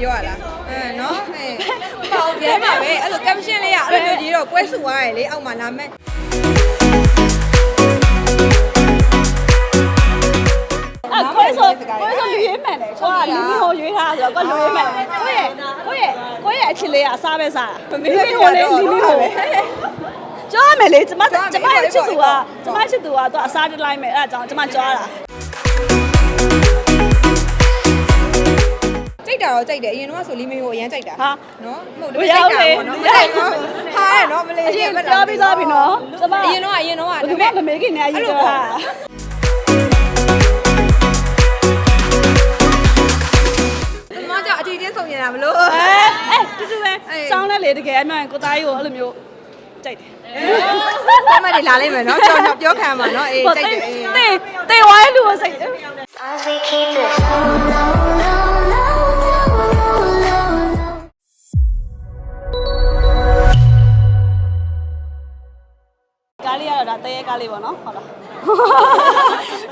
ပြောရလားအဲနော်အဲပေါ့ပြဲပါပဲအဲ့လို caption လေးကအဲ့လိုမျိုးကြီးတော့ပွဲစုသွားရလေအောက်မှာလာမဲ့အဲ့ခွဲဆိုခွဲဆိုလူရေးမှန်တယ်ကိုကလီမီဟိုရွေးထားဆိုတော့ကိုလူရေးမှန်တယ်ကိုရဲ့ကိုရဲ့ကိုရဲ့အချစ်လေးကအစားပဲစားတာလီမီဟိုလေးလီမီဟိုကြောရမယ်လေကျမကျမရဲ့ချစ်သူကကျမချစ်သူကတော့အစားတစ်လိုက်မယ်အဲ့ဒါကြောင့်ကျမကြွားတာ ကြိတ်တာတော့ကြိတ်တယ်အရင်တော့ဆိုလီမီကိုအရန်ကြိတ်တာဟာနော်မဟုတ်မဘူးရကြိတ်ဘူးတာလေပေါ့နော်မကြိတ်ဘူးဟာရနော်မလေးအရင်ပြောပြီးသွားပြီနော်ကျမအရင်တော့အရင်တော့ဘဒါယ်ပေမှမဲ့မမေးခင်နေအရင်ပြောတာဒီမှာကြောင့်အတီးချင်းဆောင်နေတာမလို့အဲအဲတူတူပဲစောင်းလဲလေတကယ်အမှန်ကိုသားကြီးကိုအဲ့လိုမျိုးကြိုက်တယ်ဆမတွေလာလိမ့်မယ်နော်ပြောပြောခံမှာနော်အေးကြိတ်တယ်အေးတေးတေးဝိုင်းလူကိုစိတ် ဒါတရေကားလေးပေါ့နော်ဟုတ်လား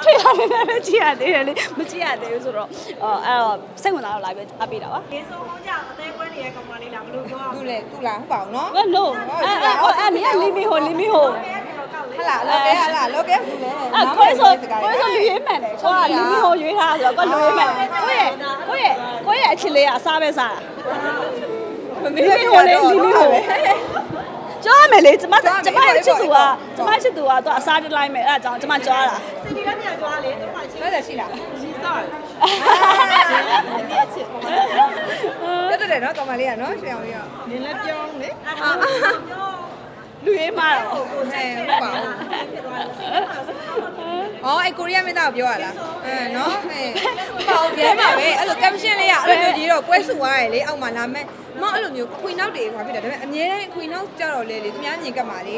ထိရတယ်လည်းပဲကြည့်ရသေးတယ်လေမကြည့်ရသေးဘူးဆိုတော့အော်အဲ့တော့စိတ်ဝင်စားတော့လာပြီးအပ်ပေးတာပါဒီဆုံးဟောကြအသေးကွဲနေတဲ့ကောင်မလေးလားဘယ်လိုပြောရသူလေသူလားဟုတ်ပါဘူးနော်ဘယ်လိုအဲ့အဲ့အဲ့မင်းလီမီဟိုလီမီဟိုဟလာလောကဲဟလာလောကဲသူလေအဲ့ခွဲဆိုခွဲဆိုလူရေးမှန်တယ်ကိုကလီမီဟိုရွေးထားဆိုတော့ကိုလူရေးမှန်တယ်ကိုရဲ့ကိုရဲ့ကိုရဲ့အချစ်လေးကအစားပဲစားတာမမေးဟိုလေလီမီဟို ကြောရမယ်လေကျမကျမရဲ့ချစ်သူကကျမချစ်သူကတော့အစားတစ်လိုက်မယ်အဲ့ဒါကြောင့်ကျမကြွားတာစီဒီလည်းပြန်ကြွားလေတော့မှချင်းဟုတ်တယ်ရှိလားရှိစော့တက်တယ်နော်ကောင်မလေးကနော်ရှင်အောင်လေးကနင်းလည်းပြောလေအာလူရေးမှာတော့အဲဟုတ်ပါဘူးအော်အဲကိုရီးယားမင်းသားကိုပြောရလားအဲနော်အဲပေါ့ပြဲပါပဲအဲ့လို caption လေးကအဲ့လိုမျိုးကြီးတော့ပွဲစုသွားရလေအောက်မှာလာမဲ့ မအဲ့လိုမျိုးခွေနောက်တွေခွာဖြစ်တယ်ဒါပေမဲ့အမြဲတမ်းခွေနောက်ကြတော့လေလေသူများမြင်ကပ်ပါလေ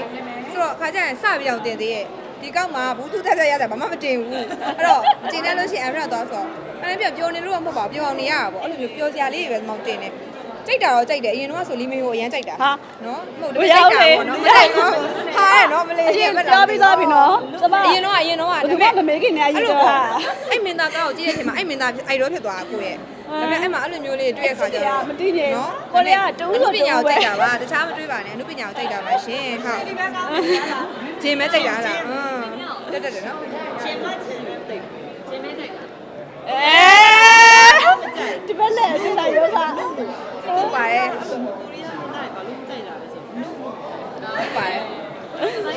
ဆိုတော့ခါကျရင်စပြီးတော့တင်သေးရဲ့ဒီကောက်မှာဘူးသူတက်တက်ရတယ်ဘာမှမတင်ဘူးအဲ့တော့ကျင်းနေလို့ရှိရင်အရတော့ဆိုအဲ့ဒါပြောပြောနေလို့တော့မဟုတ်ပါဘူးပြောအောင်နေရတာပေါ့အဲ့လိုမျိုးပြောစရာလေးတွေပဲမောင်တင်နေ ကြိတ်တာတော့ကြိတ်တယ်အရင်တော့ဆိုလီမီကိုအရန်ကြိတ်တာနော်မဟုတ်ဘူးကြိတ်တာပေါ့နော်မကြိတ်ဘူးဟာရနော်မလေးအရင်ပြောပြီးသွားပြီနော်ကျမအရင်တော့အရင်တော့ဘယ်မှမမေးခင်နေအရင်ပြောတာအဲ့မင်းသားကောက်ကိုကြည့်တဲ့အချိန်မှာအဲ့မင်းသားအဲ့တော့ဖြစ်သွားတာကိုရဲ့ဒါပေမဲ့အဲ့မှာအဲ့လိုမျိုးလေးတွေ့ရခါကျတော့မတည်ငြိမ်ကိုလေးကတူးအလို့နုပညာကိုကြိုက်တာပါတခြားမတွေးပါနဲ့အနုပညာကိုကြိုက်တာပါရှင်ဟုတ်ဂျင်းမဲကြိုက်တာလားဟမ်တက်တက်တယ်နော်အဲဒီဘက်လက်ဒီလိုက်ရောက ဟုတ်ပါရဲ့ဟုတ်ပါရဲ့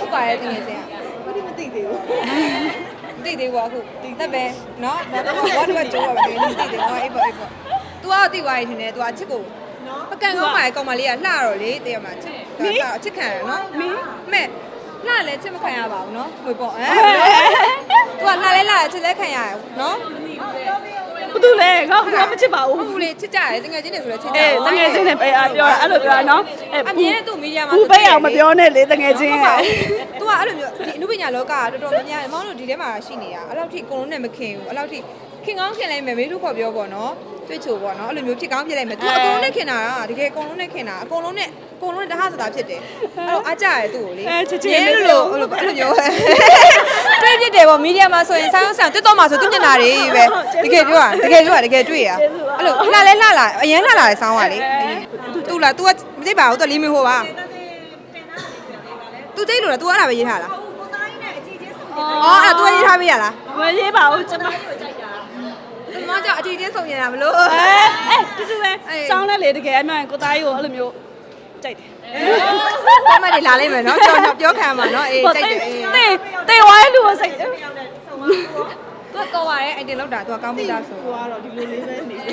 ဟုတ်ပါရဲ့တင်နေစရာဘာဒီမသိသေးဘူးမသိသေးဘူးအခုတက်ပဲနော်ဘာတော့ဘာတော့ကြိုးပါပဲမသိသေးဘူးအေးပေါ့အေးပေါ့ तू อ่ะတိသွားရင်ထင်တယ် तू อ่ะချစ်ကိုနော်ပကံကောင်းပါရဲ့ကောင်မလေးကလှတော့လေတည့်ရမှာချစ်ကအချစ်ခံရနော်မင်းမဲ့လှလဲချစ်မခံရပါဘူးနော်ဟိုပေါ့အဲ तू อ่ะလှလဲလှချစ်လဲခံရရနော် ဘာတူလဲငါကမချစ်ပါဘူး ဟုတ်ဘူးလေချစ်ကြတယ်တကယ်ချင်းနေဆိုလဲချစ်ကြ အေးတငယ်ချင်းနဲ့ပြောပြောအဲ့လိုပြောနော် အမြဲသူ့မီဒီယာမှာ ဘူးပိတ်အောင်မပြောနဲ့လေတငယ်ချင်း ဟုတ်ပါဘူး။ तू อ่ะအဲ့လိုမျိုးဒီအနုပညာလောကကတော်တော်များများမောင်တို့ဒီထဲမှာရှိနေတာအဲ့လောက်ထိအကုန်လုံးနဲ့မခင်ဘူးအဲ့လောက်ထိခင်ကောင်းခင်လိုက်မယ်မေးလို့ခေါ်ပြောပေါ့နော်တွေ့ချိုပေါ့နော်အဲ့လိုမျိုးဖြစ်ကောင်းဖြစ်လိုက်မယ် तू အကုန်လုံးနဲ့ခင်တာတကယ်အကုန်လုံးနဲ့ခင်တာအကုန်လုံးနဲ့အကုန်လုံးနဲ့တဟဆိုတာဖြစ်တယ်အဲ့တော့အားကြရတယ်သူ့ကိုလေလို့လို့အဲ့လိုအဲ့လိုမျိုး တွေ့ဖြစ်တယ်ပေါ့မီဒီယာမှာဆိုရင်ဆိုင်းဆန်တက်တော့မှာဆိုသူမျက်နှာတွေပဲတကယ်ပြောတာတကယ်ပြောတာတကယ်တွေ့ရအဲ့လိုလှလဲလှလာအရင်လှလာတယ်ဆောင်းပါလေသူ့လား तू ကမသိပါဘူး तू လီမီဟိုပါ तू ကြိတ်လို့လား तू အဲ့ဒါပဲရေးထားလား ကိုသားကြီးနဲ့အကြီးချင်းဆုံး အော်အဲ့ तू ရေးထားပေးရလား မရေးပါဘူးကျမ ဒီမှာကြောင့်အတီးချင်းစုံနေတာမလို့ အဲအဲတူတူပဲစောင်းလဲလေတကယ်အမှန်ကိုသားကြီးကိုအဲ့လိုမျိုး ကြိုက်တယ်ဆမတွေလာလိမ့်မယ်နော်ပြောပြောခံမှာနော်အေးကြိုက်တယ်အေးတေးတေးဝိုင်းလူကိုစိတ်တယ်ရောက်တဲ့ဆုံးသွားတော့သူကတော်ပါရဲ့အိုင်တင်လောက်တာသူကကောင်းပြီလားဆိုကိုကတော့ဒီလိုလေးပဲနေတ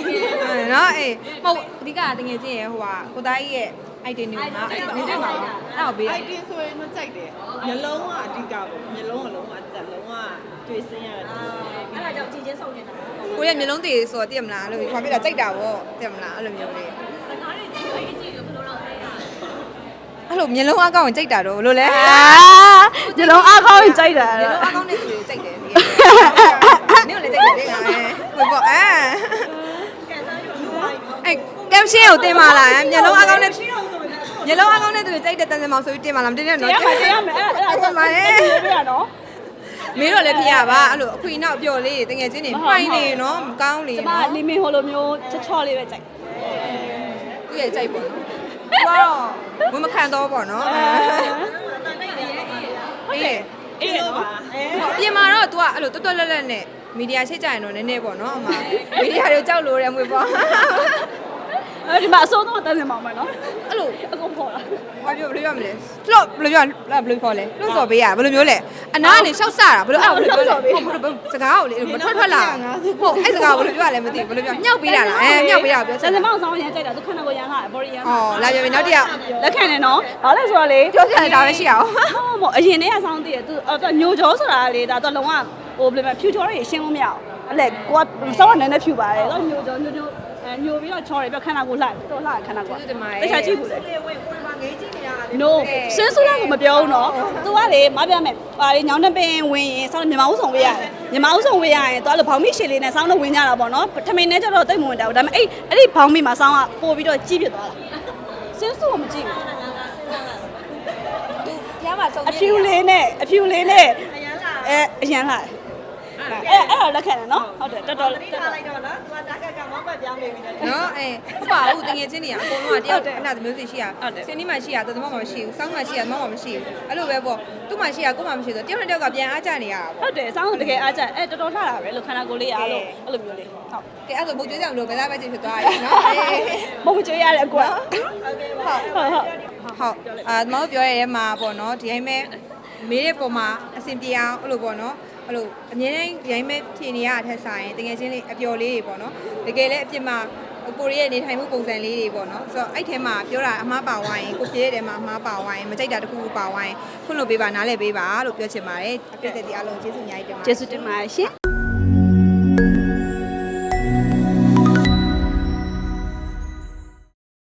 ယ်နော်အေးဟုတ်အဓိကတငယ်ချင်းရဲ့ဟိုကကိုသားကြီးရဲ့အိုင်တင်နေမှာနေတယ်မှာအဲ့တော့ဘေးအိုက်တင်ဆိုရင်မကြိုက်တယ်မျိုးလုံးကအဓိကပေါ့မျိုးလုံးကလုံးဝတက်လုံးဝတွေ့စင်းရတယ်အဲ့ဒါကြောင့်အကြီးချင်းဆုံးနေတာကိုရဲ့မျိုးလုံးတည်ဆိုတော့တည်မလားအဲ့လိုခွာပြတာကြိုက်တာဗောတည်မလားအဲ့လိုမျိုးလေး အဲ့လိုမျိုးလုံးအကောင့်ကြိုက်တာတော့ဘလို့လဲအာညလုံးအားကောင်းရင်ကြိုက်တာမျိုးလုံးအကောင့်နဲ့သူကြိုက်တယ်နေနေလည်းကြိုက်တယ်လေဟိုပေါ့အဲအဲကမ်ရှင်းကိုတင်ပါလားမျိုးလုံးအကောင့်နဲ့မျိုးလုံးအကောင့်နဲ့သူကြိုက်တဲ့တန်စင်မောင်ဆိုပြီးတင်ပါလားမတင်နဲ့နော်တရားမတရားမအဲ့အဲ့ဒါမှလည်းပြရနော် မင်းတို့လည်းဖြစ်ရပါအဲ့လိုအခွေနောက်ပြော်လေးတကယ်ချင်းနေမှိုင်းနေနော်မကောင်းလေကျမနော်လီမီဟိုလိုမျိုးချော့ချော့လေးပဲကြိုက်ဟသူ့ရဲ့ကြိုက်ပေါ့နော်သူက တော့ဝန်မခံတော့ပေါ့နော်အေးအေးနော်အပြင်မှာတော့ तू ကအဲ့လိုတွတ်တွတ်လက်လက်နဲ့မီဒီယာရှိကြရင်တော့နည်းနည်းပေါ့နော်အမမီဒီယာတွေကြောက်လို့ရမွေပေါ့ အဲဒီမှာအစိုးတော့တန်းနေမှာမယ်နော်အဲ့လိုအကုန်ပေါ်လာဘာပြောဘယ်လိုပြောမလဲလှော့ဘယ်လိုပြောဘယ်လိုခေါ်လဲလှော့စော်ပေးရဘယ်လိုမျိုးလဲအနာကနေရှောက်ဆတာဘယ်လိုအဲ့ဘယ်လိုပြောလဲဟုတ်ဘယ်လိုစကားကိုလေမထွက်ထွက်လာဟုတ်အဲ့စကားဘယ်လိုပြောရလဲမသိဘူးဘယ်လိုပြောညှောက်ပေးတာလားအဲညှောက်ပေးတာပြောစံစမောင်ဆောင်ရမ်းကြိုက်တာသူခဏကိုရမ်းလာဘော်ရီရမ်းဟောလာပြန်ပြီနောက်တစ်ယောက်လက်ခံနေနော်ဘာလဲဆိုတော့လေပြောပြတယ်ဒါပဲရှိအောင်ဟောမအရင်တည်းကဆောင်းတည်တယ်သူတော့ညိုကြောဆိုတာလေဒါတော့လုံးဝဟိုဘယ်လိုလဲဖြူချောတွေရှင်းလို့မရအောင် အဲ့လေကိုကစောင်းကနည်းနည်းဖြူပါတယ်တော့ညိုကြောညိုညိုအဲညိုပြီးတော့ချောတွေပြခဏကိုလှတော့လှခဏကိုတခြားကြည့်ဘူးလေဒီဝင်ကိုယ်မှာငေးကြည့်နေရတာလေ no စင်းစူးတော့ကိုမပြောဘူးနော်။ तू ကလေမပြမယ်။ပါလေညောင်းနှပင်ဝင်ရင်စောင်းမြန်မာဥဆောင်ဝေးရတယ်။မြန်မာဥဆောင်ဝေးရရင် तू အဲ့လိုဘောင်မိရှည်လေးနဲ့စောင်းတော့ဝင်ကြတာပေါ့နော်။ထမင်းနဲ့ကျတော့တိတ်မဝင်တာဘူး။ဒါပေမဲ့အဲ့အဲ့ဒီဘောင်မိမှာစောင်းကပို့ပြီးတော့ကြီးပြစ်သွားတာ။စင်းစူးကမကြည့်ဘူးရမှာစုံ။အဖြူလေးနဲ့အဖြူလေးနဲ့အရန်လာအဲအရန်လာတယ်။ အဲ့အဲ့တော့လက်ခံတယ်နော်ဟုတ်တယ်တော်တော်လေးထားလိုက်တော့နော် तू ကတာကကမောက်ပတ်ပြောင်းနေပြီလေနော်အဲဟုတ်ပါဘူးတငယ်ချင်းတွေကအကုန်လုံးကတယောက်အနာသမီးစင်ရှိရဆင်းဒီမှာရှိရတသမမှာမရှိဘူးစောင်းမှာရှိရမမမရှိဘူးအဲ့လိုပဲပေါ့သူ့မှာရှိရကို့မှာမရှိဆိုတယောက်နဲ့တယောက်ကပြန်အားကြနေရတာပေါ့ဟုတ်တယ်စောင်းတကယ်အားကြအဲ့တော်တော်လှတာပဲလို့ခန္ဓာကိုယ်လေးအားလို့အဲ့လိုမျိုးလေးဟုတ်ကဲအဲ့ဆိုမုတ်ကြွေးကြအောင်လို့ဘယ်သားပဲကြည့်ဖြစ်သွားရည်နော်မုတ်ကြွေးရတဲ့အကွက်ဟုတ်ဟုတ်ဟုတ်ဟုတ်အာမဟုတ်ပြောရတဲ့မှာပေါ့နော်ဒီအိမ်မဲ့မေးတဲ့ပုံမှာအဆင်ပြေအောင်အဲ့လိုပေါ့နော် အဲ့လိုအမြဲတမ်းဒီတိုင်းပဲဖြေနေရတဲ့အထက်ဆိုင်တကယ်ချင်းလေးအပျော်လေးတွေပေါ့နော်တကယ်လည်းအပြစ်မှာကိုရီးယားနေထိုင်မှုပုံစံလေးတွေပေါ့နော်ဆိုတော့အဲ့ထဲမှာပြောတာအမှားပါဝိုင်းကိုပြေးတဲ့ထဲမှာအမှားပါဝိုင်းမကြိုက်တာတခုခုပါဝိုင်းခွင့်လို့ပေးပါနားလဲပေးပါလို့ပြောချင်ပါတယ်အပြစ်တဲ့ဒီအလုံးကျေးဇူးအများကြီးတင်ပါတယ်ကျေးဇူးတင်ပါတယ်ရှင်